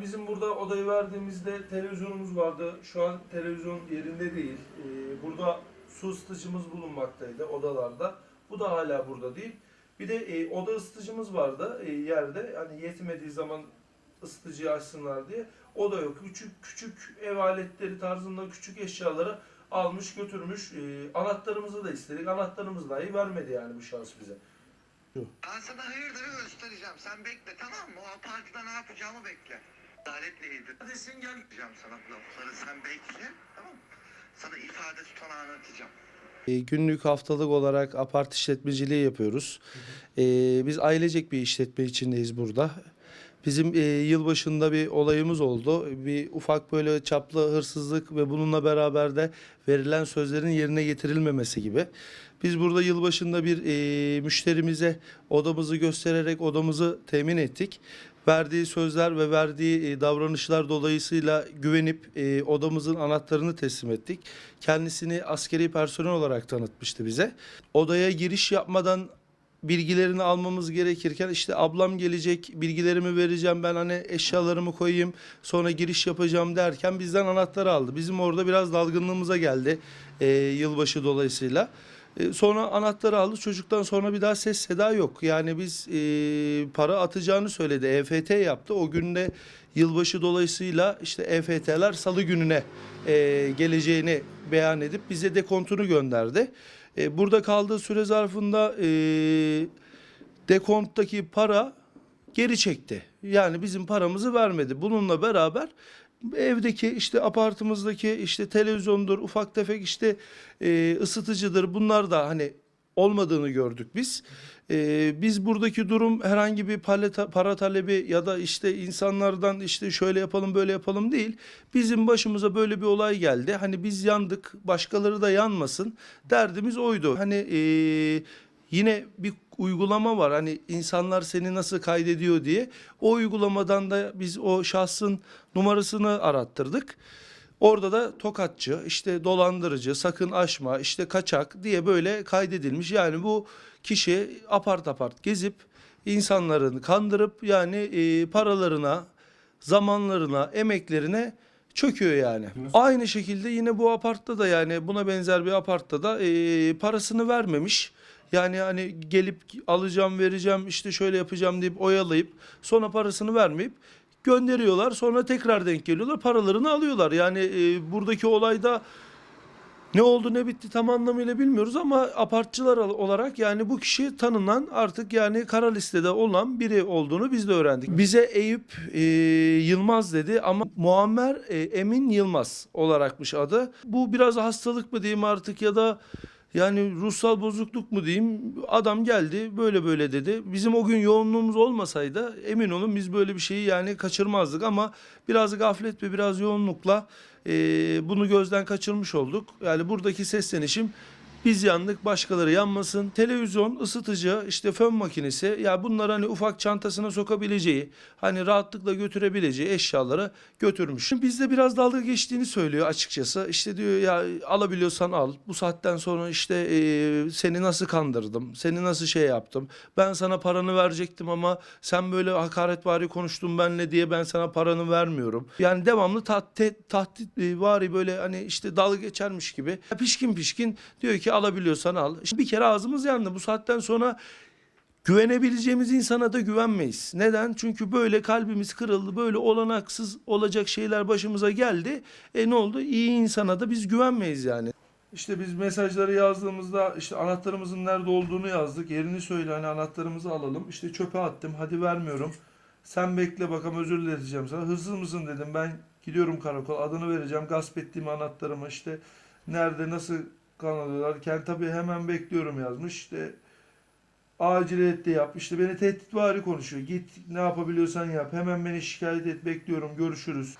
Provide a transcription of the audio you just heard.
Bizim burada odayı verdiğimizde televizyonumuz vardı. Şu an televizyon yerinde değil. Ee, burada su ısıtıcımız bulunmaktaydı odalarda. Bu da hala burada değil. Bir de e, oda ısıtıcımız vardı e, yerde. Hani yetmediği zaman ısıtıcıyı açsınlar diye. O da yok. Küçük küçük ev aletleri tarzında küçük eşyaları almış götürmüş. E, anahtarımızı da istedik. Anahtarımızı dahi vermedi yani bu şahıs bize. Ben sana hayırdır göstereceğim. Sen bekle tamam mı? O partide ne yapacağımı bekle. Adaletle ilgili. Hadi sen gel. Diyeceğim sana bu lafları sen bekle. Tamam mı? Sana ifade tutanağı anlatacağım. E, Günlük haftalık olarak apart işletmeciliği yapıyoruz. E, biz ailecek bir işletme içindeyiz burada. Bizim e, yılbaşında bir olayımız oldu. Bir ufak böyle çaplı hırsızlık ve bununla beraber de verilen sözlerin yerine getirilmemesi gibi. Biz burada yılbaşında bir e, müşterimize odamızı göstererek odamızı temin ettik. Verdiği sözler ve verdiği e, davranışlar dolayısıyla güvenip e, odamızın anahtarını teslim ettik. Kendisini askeri personel olarak tanıtmıştı bize. Odaya giriş yapmadan bilgilerini almamız gerekirken işte ablam gelecek bilgilerimi vereceğim ben hani eşyalarımı koyayım sonra giriş yapacağım derken bizden anahtarı aldı. Bizim orada biraz dalgınlığımıza geldi e, yılbaşı dolayısıyla. E, sonra anahtarı aldı çocuktan sonra bir daha ses seda yok. Yani biz e, para atacağını söyledi EFT yaptı o günde yılbaşı dolayısıyla işte EFT'ler salı gününe e, geleceğini beyan edip bize dekontunu gönderdi. E, burada kaldığı süre zarfında e, dekonttaki para geri çekti. Yani bizim paramızı vermedi. Bununla beraber evdeki işte apartımızdaki işte televizyondur, ufak tefek işte e, ısıtıcıdır bunlar da hani olmadığını gördük biz. E, biz buradaki durum herhangi bir paleta- para talebi ya da işte insanlardan işte şöyle yapalım böyle yapalım değil. Bizim başımıza böyle bir olay geldi. Hani biz yandık başkaları da yanmasın derdimiz oydu. Hani e, yine bir uygulama var. Hani insanlar seni nasıl kaydediyor diye. O uygulamadan da biz o şahsın numarasını arattırdık. Orada da tokatçı, işte dolandırıcı, sakın aşma, işte kaçak diye böyle kaydedilmiş. Yani bu kişi apart apart gezip insanların kandırıp yani e, paralarına, zamanlarına, emeklerine çöküyor yani. Aynı şekilde yine bu apartta da yani buna benzer bir apartta da e, parasını vermemiş. Yani hani gelip alacağım vereceğim işte şöyle yapacağım deyip oyalayıp sonra parasını vermeyip gönderiyorlar. Sonra tekrar denk geliyorlar paralarını alıyorlar. Yani e, buradaki olayda ne oldu ne bitti tam anlamıyla bilmiyoruz ama apartçılar olarak yani bu kişi tanınan artık yani kara listede olan biri olduğunu biz de öğrendik. Bize Eyüp e, Yılmaz dedi ama Muammer e, Emin Yılmaz olarakmış adı. Bu biraz hastalık mı diyeyim artık ya da yani ruhsal bozukluk mu diyeyim adam geldi böyle böyle dedi. Bizim o gün yoğunluğumuz olmasaydı emin olun biz böyle bir şeyi yani kaçırmazdık ama biraz gaflet ve biraz yoğunlukla e, bunu gözden kaçırmış olduk. Yani buradaki seslenişim biz yandık başkaları yanmasın. Televizyon, ısıtıcı, işte fön makinesi ya bunlar hani ufak çantasına sokabileceği, hani rahatlıkla götürebileceği eşyaları götürmüş. Bizde biraz dalga geçtiğini söylüyor açıkçası. İşte diyor ya alabiliyorsan al. Bu saatten sonra işte e, seni nasıl kandırdım, seni nasıl şey yaptım. Ben sana paranı verecektim ama sen böyle hakaretvari konuştun benle diye ben sana paranı vermiyorum. Yani devamlı tahdit, tahdit vari böyle hani işte dalga geçermiş gibi. Pişkin pişkin diyor ki alabiliyorsan al. İşte bir kere ağzımız yandı. Bu saatten sonra güvenebileceğimiz insana da güvenmeyiz. Neden? Çünkü böyle kalbimiz kırıldı. Böyle olanaksız olacak şeyler başımıza geldi. E ne oldu? İyi insana da biz güvenmeyiz yani. İşte biz mesajları yazdığımızda işte anahtarımızın nerede olduğunu yazdık. Yerini söyle hani anahtarımızı alalım. İşte çöpe attım. Hadi vermiyorum. Sen bekle bakalım özür dileteceğim sana. Hırsız mısın dedim. Ben gidiyorum karakol. Adını vereceğim. Gasp ettiğim anahtarımı işte nerede nasıl kan alıyorlar. Kendi tabii hemen bekliyorum yazmış. İşte aciliyette yap. İşte beni tehditvari konuşuyor. Git ne yapabiliyorsan yap. Hemen beni şikayet et. Bekliyorum. Görüşürüz.